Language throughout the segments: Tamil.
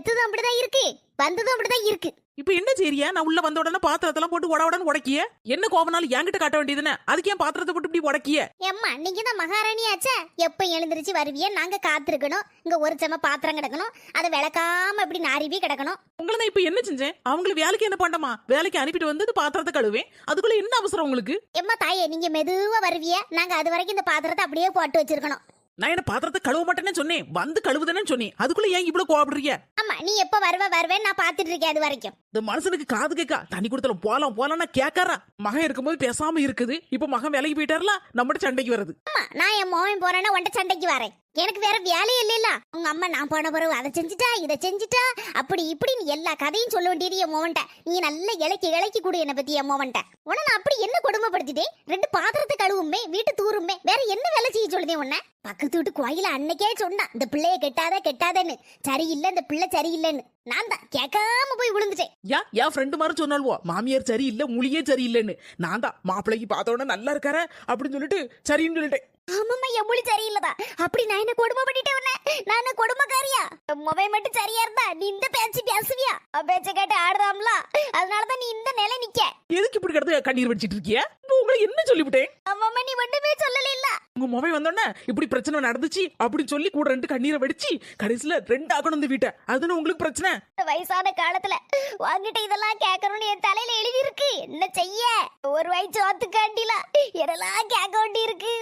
பெத்ததும் அப்படிதான் இருக்கு வந்ததும் அப்படிதான் இருக்கு. இப்ப என்ன செய்றியா நான் உள்ள வந்த உடனே பாத்திரத்தெல்லாம் போட்டு உட உடனே உடைக்கிய? என்ன கோபனாலும் என்கிட்ட காட்ட வேண்டியதுன்னு? அதுக்கு ஏன் பாத்திரத்தை போட்டு இப்படி உடைக்கிய? ஏம்மா நீங்க தான் மகாராணி ஆச்சே. எப்ப எழுந்திருச்சு வருவிய? நாங்க காத்திருக்கணும். இங்க ஒரு செம பாத்திரம் கிடக்கணும். அதை விளக்காம இப்படி நாரிவி கிடக்கணும். உங்களை நான் இப்ப என்ன செஞ்சேன்? அவங்கள வேலைக்கு என்ன பண்ணமா வேலைக்கு அனுப்பிட்டு வந்து இந்த பாத்திரத்தை கழுவேன். அதுக்குள்ள என்ன அவசரம் உங்களுக்கு? எம்மா தாயே நீங்க மெதுவா வருவிய. நாங்க அது வரைக்கும் இந்த பாத்திரத்தை அப்படியே போட்டு வச்சிருக்கணும். நான் என்ன பாத்திரத்தை கழுவ மாட்டேன்னு சொன்னேன். வந்து கழுவுதானே சொன்னேன். அதுக்குள்ள ஏன் இவ்வளவு கோபப்படுறீங்க ஆமா நீ எப்ப வருவ வருவேன்னு நான் பாத்துட்டு இருக்கேன் அது வரைக்கும். இந்த மனுஷனுக்கு காது கேக்கா தண்ணி கொடுத்தல போலாம் போலாம்னா கேட்கறா. மகன் இருக்கும்போது பேசாம இருக்குது. இப்ப மகன் வேலைக்கு போயிட்டாருல நம்மகிட்ட சண்டைக்கு வருது ஆமா நான் என் மோவன் போறேன்னா உன்ட்ட சண்டைக்கு வரேன். எனக்கு வேற வேலையே இல்லைல்ல. உங்க அம்மா நான் போன பிறகு அதை செஞ்சுட்டா இதை செஞ்சுட்டா அப்படி இப்படின்னு எல்லா கதையும் சொல்ல வேண்டியது என் மோவன்ட்ட. நீ நல்ல இலக்கி இலக்கி கொடு என்னை பத்தி என் மோவன்ட்ட. உன நான் அப்படி என்ன கொடுமைப்படுத்திட்டேன் ரெண்டு பாத்திரத்தை கழுவுமே வீட்டு தூருமே வேற என்ன வேலை செய்ய சொல்லுதேன் உன்ன? பக்கத்து வீட்டு கோயில அன்னைக்கே சொன்னான் இந்த பிள்ளைய கெட்டாத கெட்டாதன்னு. சரியில்லை இந்த பிள்ளை சரியில்லைன்னு. நான் தான் கேட்காம போய் விழுந்துட்டேன். யா யா ஃப்ரெண்டு மாதிரி சொன்னாலுவோ மாமியார் சரியில்லை மொழியே சரியில்லைன்னு. நான் தான் மாப்பிள்ளைக்கு பார்த்த உடனே நல்லா இருக்காரு அப்படின்னு சொல்லிட்டு சரின்னு சொல்லிட்டேன். ஆமாம்மா மொழி சரியில்லதா? அப்படி நான் என்ன கொடுமை பண்ணிட்டேன் உன்னை? நான் கொடுமைக்காரியா? மொபை மட்டும் சரியா இருந்தா நீ இந்த பேச்சு பேசுவியா? பேச்ச கேட்டு ஆடுதாம்ல? அதனாலதான் நீ இந்த நிலை நிக்க. எதுக்கு இப்படி கிடந்து கண்ணீர் வடிச்சிட்டு இருக்கிய? உங்களை என்ன சொல்லிவிட்டேன்? அம்மா நீ ஒண்ணுமே சொல்லல இல்ல உங்க மொபைல் வந்தோடனே இப்படி பிரச்சனை நடந்துச்சு அப்படின்னு சொல்லி கூட ரெண்டு கண்ணீரை வெடிச்சு கடைசியில ரெண்டு ஆகணும் இந்த வீட்டை. அதுன்னு உங்களுக்கு பிரச்சனை? வயசான காலத்துல வாங்கிட்ட இதெல்லாம் கேட்கணும்னு என் தலையில எழுதி இருக்கு என்ன செய்ய? ஒரு வயசு வாத்துக்காண்டில என்னெல்லாம் கேட்க வேண்டி இருக்கு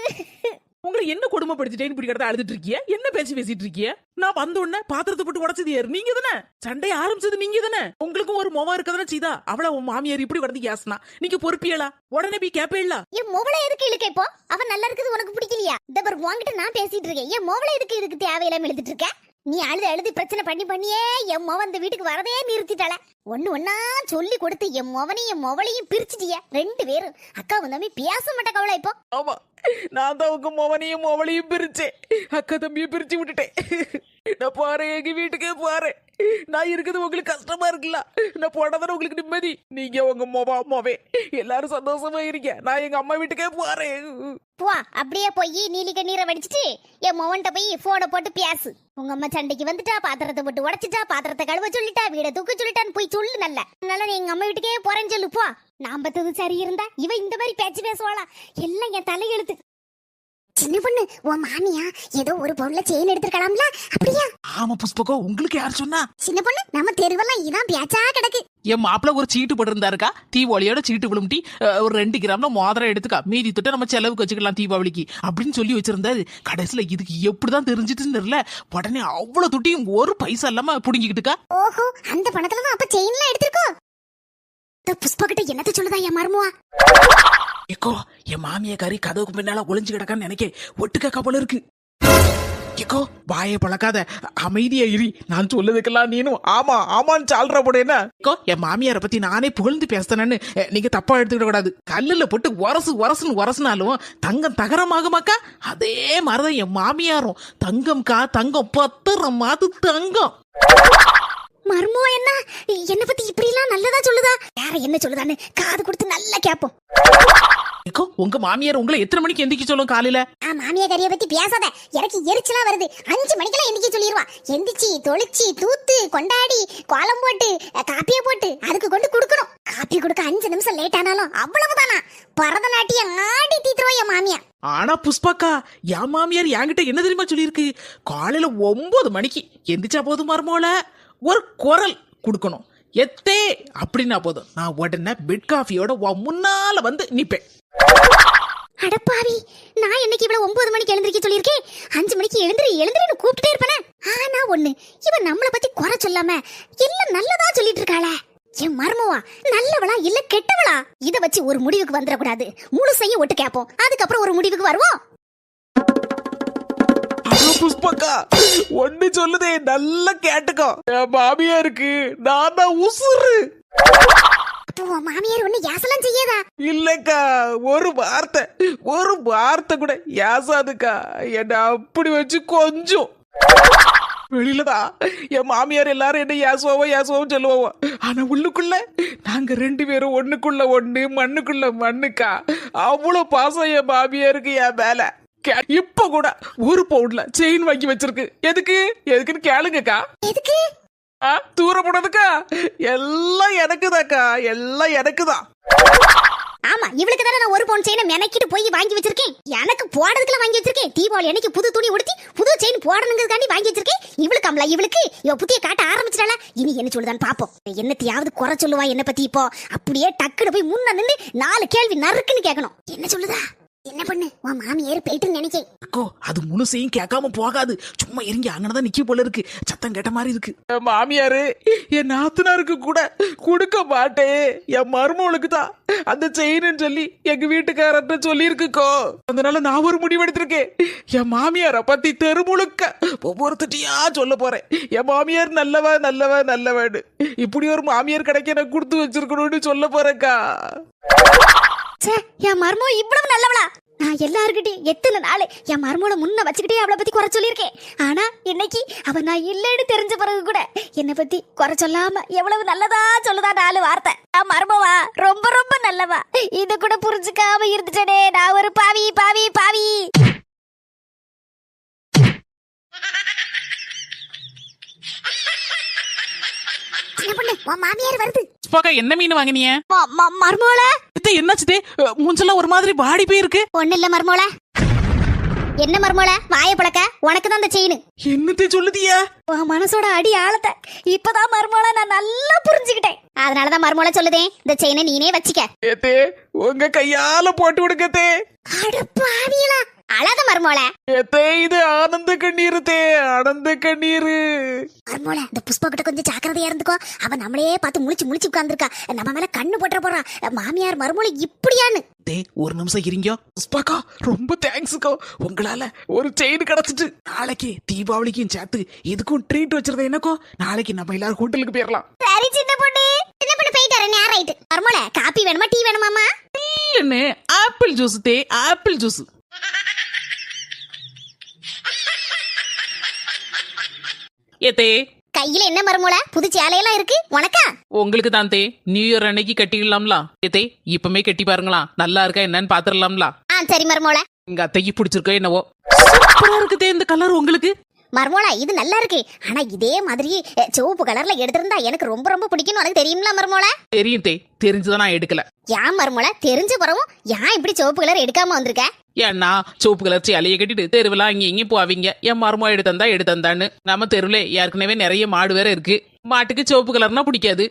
உங்களை என்ன கொடுமைப்படுத்திட்டேன்னு இப்படி அழுதுட்டு இருக்கிய? என்ன பேசி பேசிட்டு இருக்கிய? நான் வந்த உடனே பாத்திரத்தை போட்டு உடச்சது யாரு? நீங்க தானே? சண்டை ஆரம்பிச்சது நீங்க தானே? உங்களுக்கும் ஒரு மொவா இருக்கதானே செய்தா? அவள உன் மாமியார் இப்படி கிடந்து கேசனா நீங்க பொறுப்பியலா? உடனே போய் கேப்பேல என் மோவளை எதுக்கு இழுக்க இப்போ? அவன் நல்லா இருக்குது உனக்கு பிடிக்கலையா? இந்த உன்கிட்ட நான் பேசிட்டு இருக்கேன். என் மோவளை எதுக்கு இதுக்கு தேவையில்லாம எழுதிட்டு இருக்க? நீ அழுது அழுது பிரச்சனை பண்ணி பண்ணியே என் மவன் இந்த வீட்டுக்கு வரதே நிறுத்திட்டாள. ஒன்னு ஒன்னா சொல்லி கொடுத்து என் மவனையும் என் மொவளையும் பிரிச்சிட்டிய. ரெண்டு பேரும். அக்கா தம்பி பேச மாட்டா கவலை இப்போ. ஆமா. நான் தான் உங்க மொவனையும் மொவளையும் பிரிச்சேன். அக்கா தம்பியும் பிரிச்சு விட்டுட்டேன். நான் பாரு எங்க வீட்டுக்கே பாரு. நான் இருக்குது உங்களுக்கு கஷ்டமா இருக்குல்ல. நான் போனதான உங்களுக்கு நிம்மதி. நீங்க உங்க மொபா அம்மாவே எல்லாரும் சந்தோஷமா இருக்க நான் எங்க அம்மா வீட்டுக்கே போறேன். போ அப்படியே போய் நீலி கண்ணீரை வடிச்சிட்டு என் மொவன்ட்ட போய் போனை போட்டு பேசு. உங்க அம்மா சண்டைக்கு வந்துட்டா பாத்திரத்தை போட்டு உடைச்சிட்டா பாத்திரத்தை கழுவ சொல்லிட்டா வீட தூக்க சொல்லிட்டான்னு போய் சொல்லு நல்ல. அதனால நீ எங்க அம்மா வீட்டுக்கே போறேன்னு சொல்லு போ. நான் பத்தது சரி இருந்தா இவ இந்த மாதிரி பேச்சு பேசுவாளா? எல்லாம் என் தலையெழுத்து. சின்ன பொண்ணு உன் மாமியா ஏதோ ஒரு பொருளை செயின் எடுத்துருக்கலாம்ல? அப்படியா? ஆமா புஷ்பகோ உங்களுக்கு யார் சொன்னா? சின்ன பொண்ணு நம்ம தெருவெல்லாம் இதான் பேச்சா கிடக்கு. என் மாப்பிள்ள ஒரு சீட்டு போட்டிருந்தாருக்கா? தீபாவளியோட சீட்டு விழும்டி அஹ், ஒரு ரெண்டு கிராம்ல மோதிரம் எடுத்துக்கா. மீதி தொட்டு நம்ம செலவுக்கு வச்சுக்கலாம் தீபாவளிக்கு. அப்படின்னு சொல்லி வச்சிருந்தாரு. கடைசியில இதுக்கு எப்படிதான் தெரிஞ்சிட்டுன்னு தெரியல. உடனே அவ்வளவு துட்டியும் ஒரு பைசா இல்லாம புடுங்கிக்கிட்டுக்கா. ஓஹோ அந்த பணத்துல தான் அப்ப செயின்லாம் எடுத்திருக்கோ இந்த புஷ்பா கிட்ட என்னத்த சொல்லுதா என் மருமுவா? இக்கோ என் மாமிய கறி கதவுக்கு பின்னால ஒளிஞ்சு கிடக்கான்னு நினைக்க ஒட்டுக்கா போல இருக்கு. இக்கோ வாயை பழக்காத. அமைதியா இரு. நான் சொல்லதுக்கெல்லாம் நீனும் ஆமா ஆமான்னு சால்ற போடேன்னா இக்கோ என் மாமியாரை பத்தி நானே புகழ்ந்து பேசுறேன்னு நீங்க தப்பா எடுத்துக்கிட கூடாது. கல்லுல போட்டு உரசு உரசுன்னு உரசுனாலும் தங்கம் தகரமாகுமாக்கா? அதே மாதிரிதான் என் மாமியாரும். தங்கம்க்கா தங்கம் பத்திரம் அது தங்கம். மர்மோ என்ன என்ன பத்தி இப்படி எல்லாம் நல்லதா சொல்லுதா? வேற என்ன சொல்லுதான்னு காது கொடுத்து நல்லா கேப்போம். உங்க மாமியார் உங்களை எத்தனை மணிக்கு எந்திரிக்க சொல்லும் காலையில? மாமியா கறிய பத்தி பேசாத. எனக்கு எரிச்சலா வருது. அஞ்சு மணிக்கெல்லாம் எந்திரிக்க சொல்லிடுவா எந்திரிச்சு தொளிச்சு தூத்து கொண்டாடி கோலம் போட்டு காப்பியை போட்டு அதுக்கு கொண்டு கொடுக்கணும். காப்பி கொடுக்க அஞ்சு நிமிஷம் லேட் ஆனாலும் அவ்வளவுதானா? பரதநாட்டியம் ஆடி தீத்துருவா என் மாமியா ஆனா புஷ்பாக்கா என் மாமியார் என்கிட்ட என்ன தெரியுமா சொல்லியிருக்கு? காலையில ஒன்பது மணிக்கு எந்திரிச்சா போதும் மருமோல? ஒரு குரல் கொடுக்கணும். எத்தே அப்படின்னா போதும். நான் உடனே பெட் காஃபியோட முன்னால வந்து நிப்பேன். அடப்பாவி நான் இன்னைக்கு இவ்வளவு ஒன்பது மணிக்கு எழுந்திருக்க சொல்லியிருக்கேன்? அஞ்சு மணிக்கு எழுந்திரி எழுந்திரின்னு கூப்பிட்டே இருப்பேன். ஆனா ஒண்ணு இவன் நம்மளை பத்தி குறை சொல்லாம எல்லாம் நல்லதா சொல்லிட்டு இருக்காளே. என் மர்மவா நல்லவளா இல்ல கெட்டவளா? இத வச்சு ஒரு முடிவுக்கு வந்துடக்கூடாது. முழுசையும் ஒட்டு கேப்போம் அதுக்கப்புறம் ஒரு முடிவுக்கு வருவோம். புஷ்பாக்கா. ஒண்ணு சொல்லுதே நல்லா கேட்டுக்கோ. என் மாமியாருக்கு நான் தான் உசுறு. உன் மாமியார் ஒண்ணு யாசலாம் செய்யாதா? இல்லக்கா ஒரு வார்த்தை ஒரு வார்த்தை கூட ஏசாதுக்கா என்ன அப்படி வச்சு கொஞ்சம். வெளியிலதான் என் மாமியார் எல்லாரும் என்ன ஏசுவோவோ ஏசுவோம் சொல்லுவோம் ஆனா உள்ளுக்குள்ள நாங்க ரெண்டு பேரும் ஒண்ணுக்குள்ள ஒண்ணு மண்ணுக்குள்ள மண்ணுக்கா. அவ்வளவு பாசம் என் மாமியாருக்கு என் மேல. கே- இப்ப கூட ஒரு பவுண்ட்ல செயின் வாங்கி வச்சிருக்கு. எதுக்கு? எதுக்குன்னு கேளுங்கக்கா. எதுக்கு? ஆ, தூர போனதுக்கா. எல்லாம் எனக்குதாக்கா. எல்லாம் எனக்குதான் ஆமா இவளுக்கு தானே நான் ஒரு பவுன் செயினை மெனக்கிட்டு போய் வாங்கி வச்சிருக்கேன். எனக்கு போடுறதுக்குலாம் வாங்கி வச்சிருக்கேன். தீபாவளி அன்னைக்கு புது துணி உடுத்தி புது செயின் போடணுங்கிறதுக்காண்டி வாங்கி வச்சிருக்கேன். இவளுக்கு அம்ல இவளுக்கு. இவ புத்திய காட்ட ஆரம்பிச்சிட்டாளா? இனி என்ன சொல்லுதான்னு பாப்போம். என்னத்தையாவது குறை சொல்லுவா என்ன பத்தி இப்போ? அப்படியே டக்குனு போய் முன்ன நின்னு நாலு கேள்வி நறுக்குன்னு கேட்கணும் என்ன சொல்லுதா? என்ன பண்ணு? உன் மாமியார் போயிட்டு நினைச்சேன். அக்கோ அது முழுசையும் கேட்காம போகாது. சும்மா இறங்கி அங்கனதான் நிக்க போல இருக்கு. சத்தம் கேட்ட மாதிரி இருக்கு. என் மாமியாரு என் நாத்தனாருக்கு கூட கொடுக்க மாட்டேன். என் மருமகளுக்கு தான் அந்த செயின்னு சொல்லி எங்க வீட்டுக்காரர்கிட்ட சொல்லியிருக்குக்கோ. அதனால நான் ஒரு முடிவெடுத்திருக்கேன் என் மாமியாரை பத்தி தெருமுழுக்க ஒவ்வொருத்திட்டையா சொல்ல போறேன். என் மாமியார் நல்லவ நல்லவ நல்லவன்னு. இப்படி ஒரு மாமியார் கிடைக்க எனக்கு கொடுத்து வச்சிருக்கணும்னு சொல்ல போறேக்கா ச்சே என் மருமோ இவ்வளவு நல்லவளா? நான் எல்லாருக்கிட்டையும் எத்தனை நாள் என் மருமோட முன்ன வச்சுக்கிட்டே அவளை பத்தி குறை சொல்லியிருக்கேன். ஆனா இன்னைக்கு அவ நான் இல்லைன்னு தெரிஞ்ச பிறகு கூட என்னை பத்தி குறை சொல்லாம எவ்வளவு நல்லதா சொல்லுதா நாலு வார்த்தை. நான் மருமவா ரொம்ப ரொம்ப நல்லவா. இது கூட புரிஞ்சுக்காம இருந்துட்டேனே நான் ஒரு பாவி பாவி பாவி. என்ன பண்ணு உன் மாமியார் வருது. பாக்கா என்ன மீன் வாங்கினிய? மருமோள இது என்னாச்சுதே மூஞ்செல்லாம் ஒரு மாதிரி வாடி போயிருக்கு. ஒண்ணு இல்ல மருமோள என்ன மருமோள வாய பழக்க உனக்கு தான் அந்த செயின். என்னத்தை சொல்லுதியா உன் மனசோட அடி ஆழத்தை இப்பதான் மருமோள நான் நல்லா புரிஞ்சுக்கிட்டேன். அதனாலதான் மருமோள சொல்லுதேன் இந்த செயினை நீனே வச்சுக்க. ஏத்தே உங்க கையால போட்டு விடுங்கத்தே அடப்பாவியலா அழாத ஏத்தே இது ஆனந்த கண்ணீர் தே ஆனந்த கண்ணீர். மருமோள இந்த புஷ்பா கிட்ட கொஞ்சம் ஜாக்கிரதையா இருந்துக்கோ. அவ நம்மளையே பார்த்து முழிச்சு முழிச்சு உட்கார்ந்துருக்கா. நம்ம மேல கண்ணு போட்டுற போறா. மாமியார் மருமோள இப்படியான்னு. தே ஒரு நிமிஷம் இருங்க. புஷ்பாக்கா ரொம்ப தேங்க்ஸுக்கோ. உங்களால ஒரு செயின் கிடைச்சிட்டு. நாளைக்கு தீபாவளிக்கும் சேர்த்து இதுக்கும் ட்ரீட் வச்சிருந்தேன் என்னக்கோ? நாளைக்கு நம்ம எல்லாரும் ஹோட்டலுக்கு போயிடலாம் சரி சின்ன பொண்ணு. சின்ன பொண்ணு போயிட்டு வரேன் நேரம் ஆயிட்டு மருமோள காப்பி வேணுமா டீ வேணுமாமா என்ன? ஆப்பிள் ஜூஸ் தே ஆப்பிள் ஜூஸ். ஏத்தே. கையில என்ன மருமோள? புது சேலையெல்லாம் இருக்கு? உனக்கா? உங்களுக்கு தான் தே. நியூ இயர் அன்னைக்கு கட்டிடலாம்ல. ஏத்தே இப்பமே கட்டி பாருங்களா. நல்லா இருக்கா என்னன்னு பாத்துடலாம்ல. ஆ சரி மருமோள. எங்க அத்தைக்கு பிடிச்சிருக்கோ என்னவோ. சூப்பரா இருக்குதே இந்த கலர் உங்களுக்கு. மர்மோளா இது நல்லா இருக்கு. ஆனா இதே மாதிரி சிவப்பு கலர்ல எடுத்திருந்தா எனக்கு ரொம்ப ரொம்ப பிடிக்கும்னு உனக்கு தெரியும்ல மர்மோளா? தெரியும் தே தெரிஞ்சுதான் நான் எடுக்கல. ஏன் மர்மோளா? தெரிஞ்ச பிறவும் ஏன் இப்படி சிவப்பு கலர் எடுக்காம வந்திருக்க? ஏன்னா சிவப்பு கலர் சேலையை கட்டிட்டு தெருவில் அங்கே இங்கேயும் போவீங்க. என் மருமோ எடுத்தந்தா எடுத்தந்தான்னு. நம்ம தெருவில் ஏற்கனவே நிறைய மாடு வேற இருக்கு. மாட்டுக்கு சிவப்பு கலர்னா பிடிக்காது.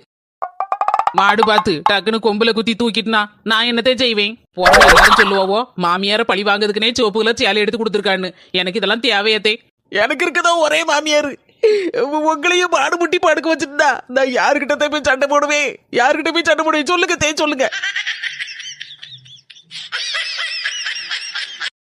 மாடு பார்த்து டக்குன்னு கொம்புல குத்தி தூக்கிட்டுனா நான் என்னத்தே செய்வேன்? போறவங்க எல்லாரும் சொல்லுவாவோ மாமியார பழி வாங்குறதுக்குனே சிவப்பு கலர் சேலை எடுத்து கொடுத்துருக்கான்னு. எனக்கு இதெல்லாம் தேவையத்தே எனக்கு இருக்கதோ ஒரே மாமியார். உங்களையும் மாடு முட்டி படுக்க வச்சிருந்தா நான் யாருக்கிட்ட போய் சண்டை போடுவேன்? யாருக்கிட்ட போய் சண்டை போடுவேன்? சொல்லுங்க தே சொல்லுங்க.